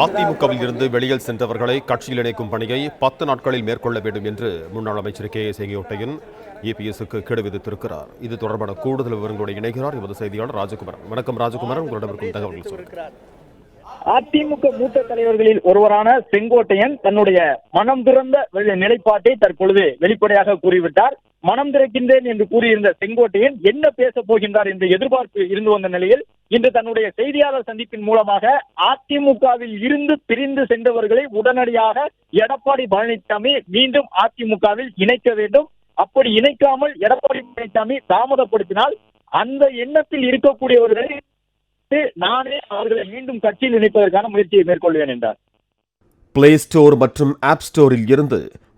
அதிமுகவில் இருந்து வெளியில் சென்றவர்களை கட்சியில் இணைக்கும் பணியை பத்து நாட்களில் மேற்கொள்ள வேண்டும் என்று முன்னாள் அமைச்சர் கே ஏ செங்கோட்டையன் இபிஎஸ்க்கு கெடு விதித்திருக்கிறார். இது தொடர்பான கூடுதல் விவரங்களோடு இணைகிறார் எமது செய்தியாளர் ராஜகுமாரன். வணக்கம் ராஜகுமாரன். உங்களிடம் இருக்கும் தகவல்கள் அதிமுக மூத்த தலைவர்களில் ஒருவரான செங்கோட்டையன் தன்னுடைய மனம் திறந்த நிலைப்பாட்டை தற்பொழுது வெளிப்படையாக கூறிவிட்டார். மனம் திறக்கின்றேன் என்று கூறியிருந்த செங்கோட்டையன் என்ன பேசப் போகின்றார் என்ற எதிர்பார்ப்பு இருந்து வந்த நிலையில் இன்று தன்னுடைய செய்தியாளர் சந்திப்பின் மூலமாக அதிமுகவில் இருந்து பிரிந்து சென்றவர்களை உடனடியாக எடப்பாடி பழனிசாமி மீண்டும் அதிமுகவில் இணைக்க வேண்டும். அப்படி இணைக்காமல் எடப்பாடி பழனிசாமி தாமதப்படுத்தினால் அந்த எண்ணத்தில் இருக்கக்கூடியவர்களை நானே அவர்களை மீண்டும் கட்சியில் இணைப்பதற்கான முயற்சியை மேற்கொள்வேன் என்றார். பிளே ஸ்டோர் மற்றும் ஆப் ஸ்டோரில் இருந்து